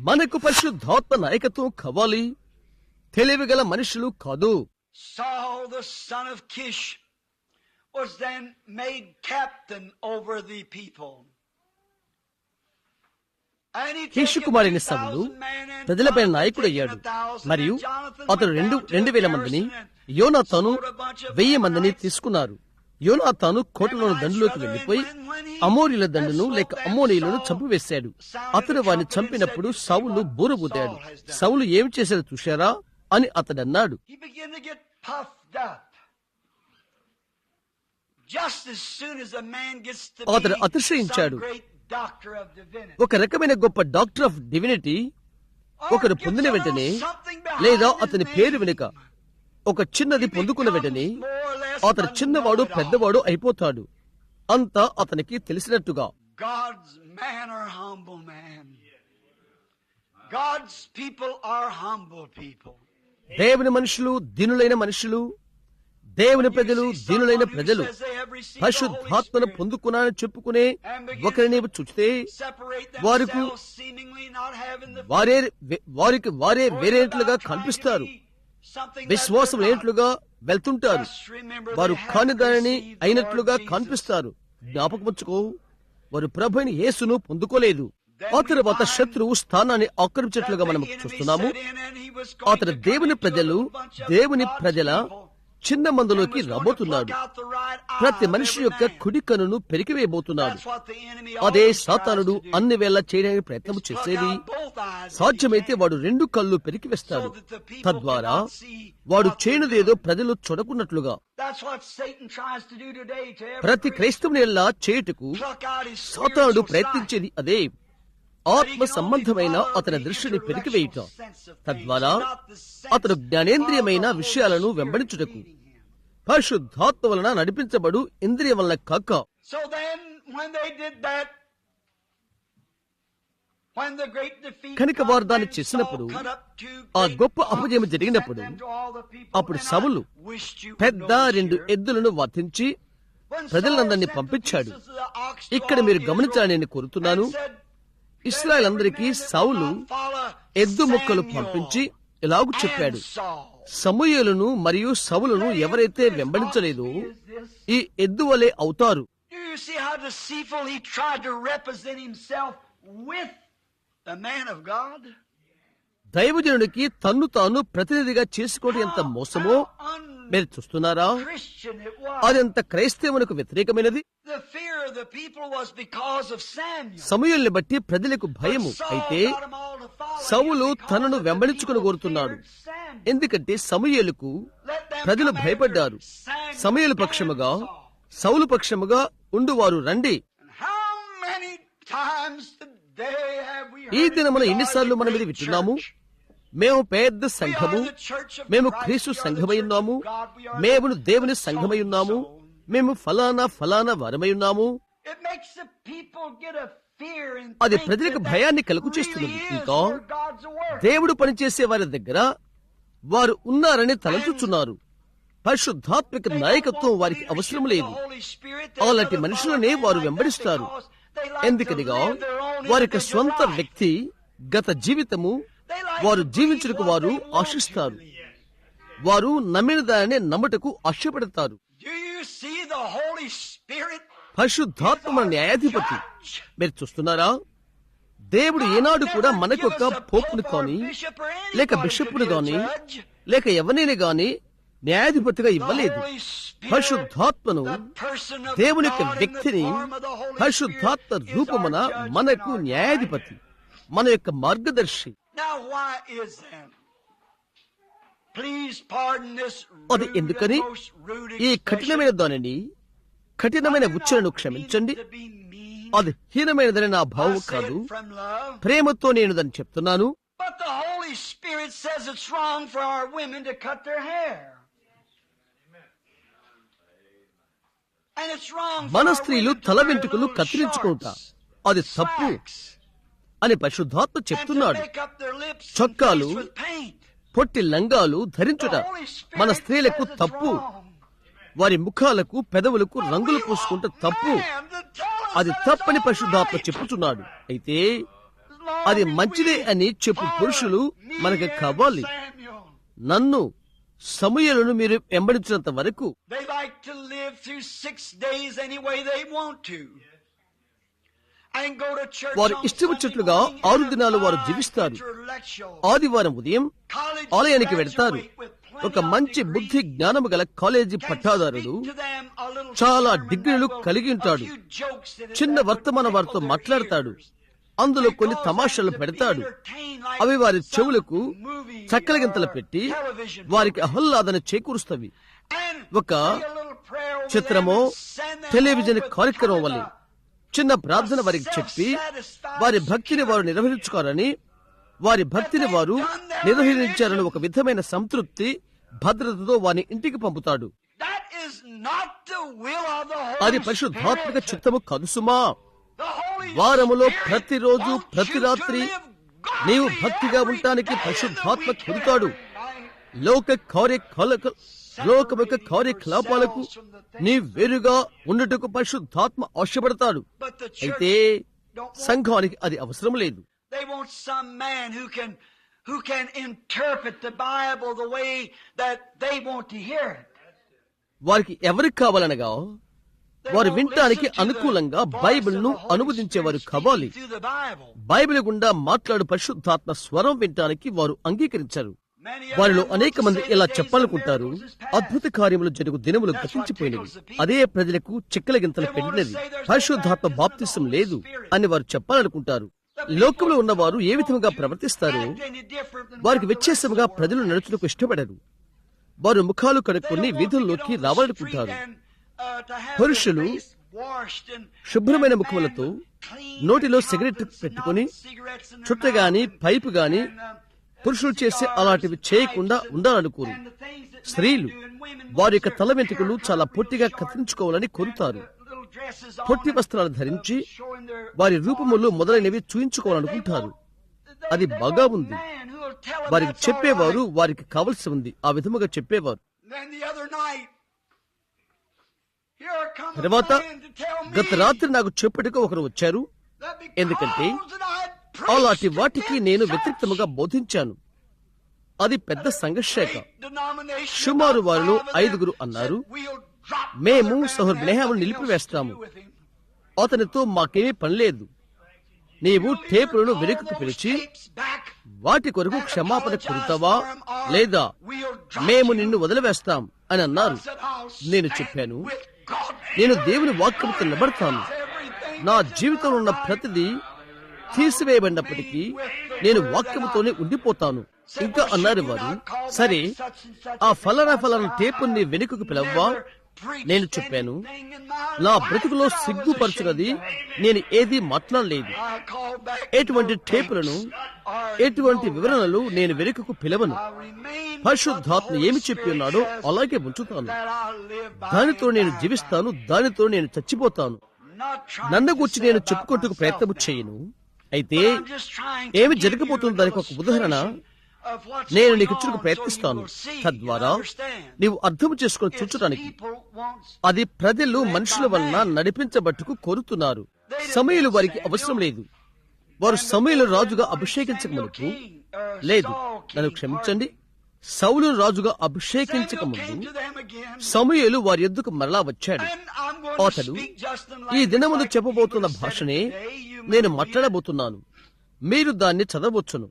మనకు పరిశుద్ధాత్మ నాయకత్వం కవ్వాలి తెలివి గల మనుషులు కాదు. కుమారిని సభలు ప్రజలపై నాయకుడు అయ్యాడు. మరియు అతను రెండు రెండు వేల మందిని యోనతను వెయ్యి మందిని తీసుకున్నారు. యోనాతాను కోటలోని దండులోకి వెళ్ళిపోయి అమోరీల దండును లేక అమ్మోనీయులను చంపివేశాడు అతడు వారిని చంపినప్పుడు సౌలు బూరబూదాడు సౌలు ఏమి చేశాడో చూశారా అని అతడు అన్నాడు He began to get puffed up. Just as soon as a man gets to అతడు అతిశయించాడు. ఒక రకమైన గొప్ప డాక్టర్ ఆఫ్ డివినిటీ ఒకరు Or పొందిన వెంటనే లేదా అతని. పేరు వెనుక ఒక చిన్నది పొందుకున్న వెంటనే అతడు చిన్నవాడు పెద్దవాడు అయిపోతాడు. అంత అతనికి తెలిసినట్టుగా. దేవుని మనుషులు దీనులైన మనుషులు దేవుని ప్రజలు దీనులైన ప్రజలు. పరిశుద్ధాత్మను పొందుకున్నానని చెప్పుకునే ఒకరిని చూస్తే వారికి వారే వారికి వారే వేరేట్లుగా కనిపిస్తారు. విశ్వాసం లేనట్లుగా వెళ్తుంటారు. వారు కాని దానిని అయినట్లుగా కనిపిస్తారు. జ్ఞాపకముచ్చుకో వారు ప్రభుని యేసును పొందుకోలేదు. ఆ తర్వాత శత్రువు స్థానాన్ని ఆక్రమించినట్లుగా మనం చూస్తున్నాము. అతడు దేవుని ప్రజలు దేవుని ప్రజల చిన్న మందులోకి రాబోతున్నాడు. ప్రతి మనిషి యొక్క కుడి కనును పెరికివేయబోతున్నాడు అదే సాతానుడు అన్ని వేళ చేయడానికి ప్రయత్నం చేసేది. సాధ్యమైతే వాడు రెండు కళ్ళు పెరికివేస్తాడు తద్వారా వాడు చేయనిదేదో ప్రజలు చూడకున్నట్లుగా. ప్రతి క్రైస్తవుని ఎల్లా చేయుటకు సాతానుడు ప్రయత్నించేది అదే. ఆత్మ సంబంధమైన అతని దృష్టిని పెరికివేయుట. తద్వారా అతడు జ్ఞానేంద్రియమైన విషయాలను వెంబడించుటకు పరిశుద్ధాత్మ వలన నడిపించబడు ఇంద్రియం వలన కాక. So then, when they did that, when the great defeat కనుక వారు దాన్ని చేసినప్పుడు, ఆ గొప్ప అపజయం జరిగినప్పుడు, అప్పుడు సవులు పెద్ద రెండు ఎద్దులను వధించి ప్రజలందరినీ పంపించాడు. ఇక్కడ మీరు గమనించాలని నేను కోరుతున్నాను. ఇస్రాయల్ అందరికీ సౌలు ఎద్దు ముక్కలు పంపించి ఇలాగు చెప్పాడు సమూయేలును మరియు సవులను ఎవరైతే వెంబడించలేదో ఈ ఎద్దు వలె అవుతారు? దైవజనుడికి తన్ను తాను ప్రతినిధిగా చేసుకోవడం ఎంత మోసమో మీరు చూస్తున్నారా. అదెంత క్రైస్తవునికి వ్యతిరేకమైనది సమయుల్ని బట్టి ప్రజలకు భయము. అయితే సౌలు తనను వెంబడించుకుని కోరుతున్నాడు. ఎందుకంటే సమయలకు ప్రజలు భయపడ్డారు. సమయలు పక్షముగా సౌలు పక్షముగా ఉండువారు రండి. ఈ దినమున ఎన్నిసార్లు మనం ఇది వింటున్నాము? మేము పెద్ద సంఘము మేము క్రీస్తు సంఘమై ఉన్నాము. మేము దేవుని సంఘమై ఉన్నాము. మేము ఫలానా ఫలానా వారమై ఉన్నాము. అది ప్రజలకు భయాన్ని కలుగు చేస్తుంది ఇంకా దేవుడు పనిచేసే వారి దగ్గర వారు ఉన్నారని తలచుచున్నారు. పరిశుద్ధాత్మిక నాయకత్వం వారికి అవసరం లేదు. అలాంటి మనుషులనే వారు వెంబడిస్తారు. ఎందుకనిగా వారి యొక్క సొంత వ్యక్తి గత జీవితము వారు జీవించుటకు వారు ఆశిస్తారు. వారు నమ్మిన దానినే నమ్మటకు ఆశపడతారు. పరిశుద్ధాత్మ న్యాయాధిపతి. మీరు చూస్తున్నారా? దేవుడు ఏనాడు కూడా మనకు ఒక పోపును కానీ లేక బిషప్ను గాని లేక ఎవరిని గాని న్యాయాధిపతిగా ఇవ్వలేదు. పరిశుద్ధాత్మను దేవుని యొక్క వ్యక్తిని పరిశుద్ధాత్మ రూపమున మనకు న్యాయాధిపతి మన యొక్క మార్గదర్శి. అది ఎందుకని? ఈ కఠినమైన దానిని కఠినమైన ఉచ్చరణను క్షమించండి. అది హీనమైనదని నా భావం కాదు. ప్రేమతో నేను దాన్ని చెప్తున్నాను మన స్త్రీలు తల వెంటుకలు కత్తిరించుకుంటా. అది తప్పు అని పరిశుద్ధాత్మ చెప్తున్నాడు. చొక్కాలు పొట్టి లంగాలు ధరించుట మన స్త్రీలకు తప్పు. వారి ముఖాలకు పెదవులకు రంగులు పూసుకుంటే తప్పు. అది తప్పని పరిశుద్ధాత్మ. చెప్పుచున్నాడు. అయితే అది మంచిదే అని చెప్పు పురుషులు మనకు కావాలి. నన్ను సమయలను మీరు వెంబడించినంత వరకు వారు ఇష్టమొచ్చినట్లుగా ఆరు దినాలు వారు జీవిస్తారు. ఆదివారం ఉదయం ఆలయానికి వెళ్తారు. ఒక మంచి బుద్ధి జ్ఞానము గల కాలేజీ పట్టాదారుడు చాలా డిగ్రీలు కలిగి ఉంటాడు. చిన్న వర్తమాన వారితో మాట్లాడతాడు. అందులో కొన్ని తమాషలు పెడతాడు. అవి వారి చెవులకు చక్కల గింతలు పెట్టి వారికి అహ్లాదన చేకూరుస్తవి. ఒక చిత్రమో టెలివిజన్ కార్యక్రమం వల్ల. చిన్న ప్రార్థన వారికి చెప్పి వారి భక్తిని వారు నిర్వహించుకోవాలని వారి భక్తిని వారు నిర్వహించారని ఒక విధమైన సంతృప్తి భద్రతతో వారిని ఇంటికి పంపుతాడు. అది పరిశుద్ధాత్మక చిత్తము కాదు సుమా. వారములో ప్రతిరోజు ప్రతి రాత్రి నీవు భక్తిగా ఉండటానికి పరిశుద్ధాత్మ కొడుతాడు. లోక కార్య లోకం యొక్క కార్యకలాపాలకు నీ వేరుగా ఉండటకు పరిశుద్ధాత్మ ఆశపడతాడు. అయితే సంఘానికి అది అవసరం లేదు. వారికి ఎవరికి కావాలనగా వారు వినటానికి అనుకూలంగా బైబిల్ను అనువదించే వారు కావాలి. బైబిల్ గుండా మాట్లాడు పరిశుద్ధాత్మ స్వరం వినటానికి వారు అంగీకరించారు. వారిలో అనేక మంది ఇలా చెప్పాలనుకుంటారు. అద్భుత కార్యములు జరుగు దినములు గతించిపోయినవి. అదే ప్రజలకు చిక్కల చిక్కలగింతలు పెట్టినది పరిశుద్ధాత్మ బాప్తిసం లేదు అని వారు చెప్పాలనుకుంటారు. లోకంలో ఉన్నవారు ఏ విధంగా ప్రవర్తిస్తారు వారికి వ్యత్యాసంగా ప్రజలు నడుచుటకు ఇష్టపడరు. వారు ముఖాలు కడుక్కొని వీధుల్లోకి రావాలనుకుంటారు. పురుషులు శుభ్రమైన ముఖములతో నోటిలో సిగరెట్ పెట్టుకుని చుట్ట గాని పైపు గాని పురుషులు చేస్తే అలాంటివి చేయకుండా ఉండాలనుకోరు. స్త్రీలు వారి యొక్క తల వెంటుకలు చాలా పొట్టిగా కత్తించుకోవాలని కోరుతారు. పొట్టి వస్త్రాలు ధరించి వారి రూపములు మొదలైనవి చూయించుకోవాలనుకుంటారు. అది బాగా ఉంది. వారికి చెప్పేవారు వారికి కావలసి ఉంది. ఆ విధముగా చెప్పేవారు. తర్వాత గత రాత్రి నాకు చెప్పటికో ఒకరు వచ్చారు. ఎందుకంటే అలాంటి వాటికి నేను వ్యతిరేక్తముగా బోధించాను. అది పెద్ద సంఘర్షేక. సుమారు వారిలో ఐదుగురు అన్నారు మేము సహర్ బ్రహాము నిలిపివేస్తాము. అతనితో మాకేమీ పని లేదు. నీవు టేపులను వెనుకకు పిలిచి వాటి కొరకు క్షమాపణ కొడతావా లేదా మేము నిన్ను వదిలివేస్తాం? అని అన్నారు. నేను చెప్పాను నేను దేవుని వాక్యంతో నిలబడతాను. నా జీవితంలో ఉన్న ప్రతిదీ తీసివేయబడినప్పటికీ నేను వాక్యముతోనే ఉండిపోతాను. ఇంకా అన్నారు వారు సరే ఆ ఫలానా ఫలానా టేపుని వెనుకకు పిలవ్వా? నేను చెప్పాను నా బ్రతుకులో సిగ్గుపరచున్నది నేను ఏది మాట్లాడలేదు. ఎటువంటి టేపులను ఎటువంటి వివరణలు నేను వెనుకకు పిలవను. పరిశుద్ధాత్మ ఏమి చెప్పి ఉన్నాడో అలాగే ఉంచుతాను. దానితో నేను జీవిస్తాను దానితో నేను చచ్చిపోతాను. నన్ను గురించి నేను చెప్పుకుంటూ ప్రయత్నం చేయను. అయితే ఏమి జరగబోతుందో దానికి ఒక ఉదాహరణ? నేను నీకు ఇచ్చుటకు ప్రయత్నిస్తాను. తద్వారా నీవు అర్థం చేసుకొని చూచడానికి అది ప్రజలు మనుషుల వలన నడిపించబట్టుకు కోరుతున్నారు. సమయలు వారికి అవసరం లేదు. వారు సమయలు రాజుగా అభిషేకించక మునుపు లేదు. నన్ను క్షమించండి. సౌలు రాజుగా అభిషేకించక ముందు సమయలు వారి ఎద్దుకు మరలా వచ్చాడు? అతడు ఈ దినమును చెప్పబోతున్న భాషనే నేను మాట్లాడబోతున్నాను. మీరు దాన్ని చదవచ్చును.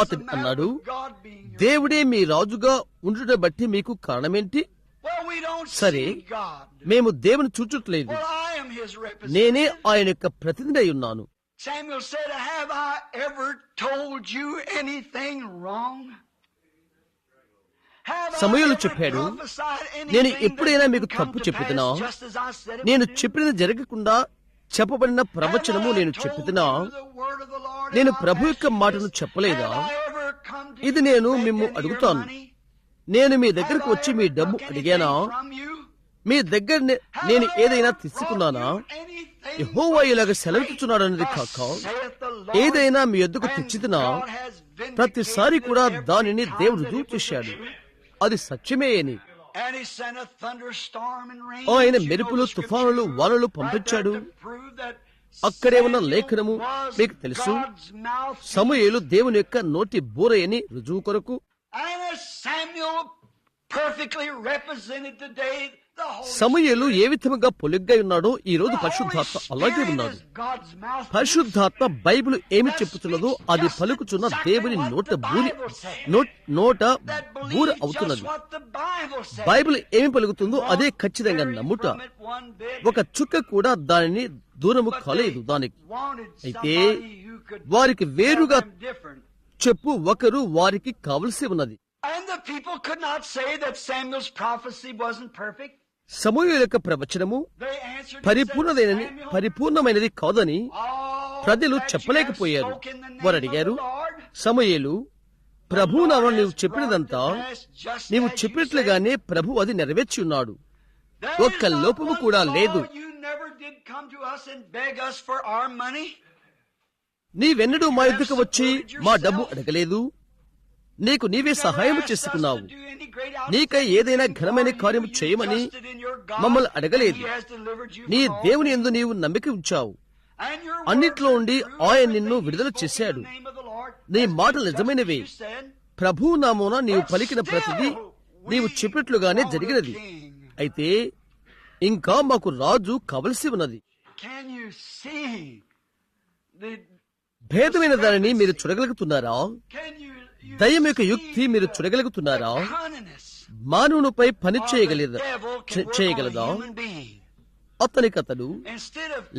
అతడు అన్నాడు దేవుడే మీ రాజుగా ఉండుట బట్టి మీకు కారణమేంటి? సరే మేము దేవుని చూచుట్లేదు. నేనే ఆయన యొక్క ప్రతినిధి ఉన్నాను Samuel said, Have I ever told you anything wrong? సమయంలో చెప్పాడు నేను ఎప్పుడైనా మీకు తప్పు చెప్పుతున్నా నేను చెప్పినది జరగకుండా చెప్పబడిన ప్రవచనము నేను చెప్పుతున్నా నేను ప్రభు యొక్క మాటను చెప్పలేదా? ఇది నేను మిమ్ము అడుగుతాను. నేను మీ దగ్గరకు వచ్చి మీ డబ్బు అడిగానా? మీ దగ్గర నేను ఏదైనా తీసుకున్నానా యహోవా ఇలాగ సెలవుతున్నాడన్నది కాక ఏదైనా మీ ఎద్దుకు తెచ్చితున్నా ప్రతిసారి కూడా దానిని దేవుడు చేశాడు. అది సత్యమే అని. ఆయన మెరుపులు తుఫానులు వాళ్ళు పంపించాడు. అక్కడే ఉన్న లేఖనము మీకు తెలుసు. సమయలు దేవుని యొక్క నోటి బూరయని రుజువు కొరకు. డే సమయలు ఏ విధముగా పొలిగ్గా ఉన్నాడో ఈ రోజు పరిశుద్ధాత్మ అలాగే ఉన్నాడు. పరిశుద్ధాత్మ బైబిల్ ఏమి చెప్తున్నదో అది పలుకుచున్న దేవుని నోట బూరి నోట బూర అవుతున్నది. బైబిల్ ఏమి పలుకుతుందో అదే ఖచ్చితంగా నమ్ముట. ఒక చుక్క కూడా దానిని దూరము కాలేదు దానికి. అయితే వారికి వేరుగా చెప్పు ఒకరు వారికి కావలసి ఉన్నది. And the people could not say that Samuel's prophecy wasn't perfect. సమూహ యొక్క ప్రవచనము పరిపూర్ణమైనది పరిపూర్ణమైనది కాదని ప్రజలు చెప్పలేకపోయారు. వారు అడిగారు సమయలు ప్రభు నామం నీవు చెప్పినదంతా నీవు చెప్పినట్లుగానే ప్రభు అది నెరవేర్చి ఉన్నాడు. ఒక్క లోపము కూడా లేదు. నీ వెన్నడూ మా యుద్ధకు వచ్చి మా డబ్బు అడగలేదు. నీకు నీవే సహాయం చేసుకున్నావు. నీకై ఏదైనా ఘనమైన కార్యము చేయమని మమ్మల్ని అడగలేదు. నీ దేవుని ఎందు నీవు నమ్మిక ఉంచావు. అన్నిట్లో ఉండి ఆయన నిన్ను విడుదల చేశాడు. నీ మాటలు నిజమైనవే. ప్రభు నామోన నీవు పలికిన ప్రతిదీ నీవు చెప్పినట్లుగానే జరిగినది. అయితే ఇంకా మాకు రాజు కావలసి ఉన్నది. భేదమైన దానిని మీరు చూడగలుగుతున్నారా? దయ్యం యొక్క యుక్తి మీరు చూడగలుగుతున్నారా? మానవునిపై పని చేయగలదు చేయగలదా? అతని కథలు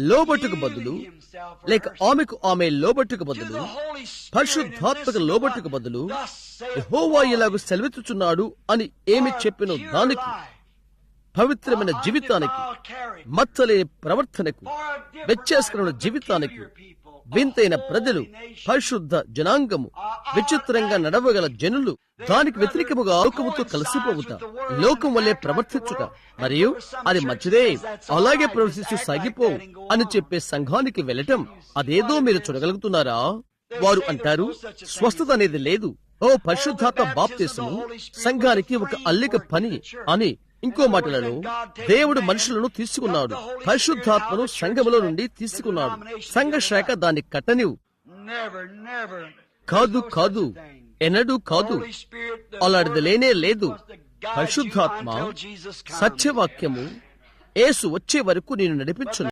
లోబట్టుకు బదులు లేక ఆమెకు ఆమె లోబట్టుకు బదులు పరిశుద్ధాత్మక లోబట్టుకు బదులు హోవా ఇలాగ సెలవిచ్చుచున్నాడు అని ఏమి చెప్పినో దానికి పవిత్రమైన జీవితానికి మచ్చలే ప్రవర్తనకు వ్యత్యాసకరమైన జీవితానికి వింతైన ప్రజలు పరిశుద్ధ జనాంగము విచిత్రంగా నడవగల జనులు దానికి వ్యతిరేకముగా లోకముతో కలిసిపోవుట లోకం వల్లే ప్రవర్తించుట మరియు అది మంచిదే అలాగే ప్రవర్తిస్తూ సాగిపో అని చెప్పే సంఘానికి వెళ్ళటం అదేదో మీరు చూడగలుగుతున్నారా? వారు అంటారు స్వస్థత అనేది లేదు. ఓ పరిశుద్ధాత్మ బాప్తీసము సంఘానికి ఒక అల్లిక పని అని ఇంకో మాటలలో దేవుడు మనుషులను తీసుకున్నాడు. పరిశుద్ధాత్మను సంఘములో నుండి తీసుకున్నాడు. సంఘ శాఖ దాన్ని కట్టనివు. కాదు కాదు. ఎన్నడూ కాదు. అలాంటిది లేనే లేదు. పరిశుద్ధాత్మ. సత్యవాక్యము. యేసు వచ్చే వరకు నేను నడిపించును.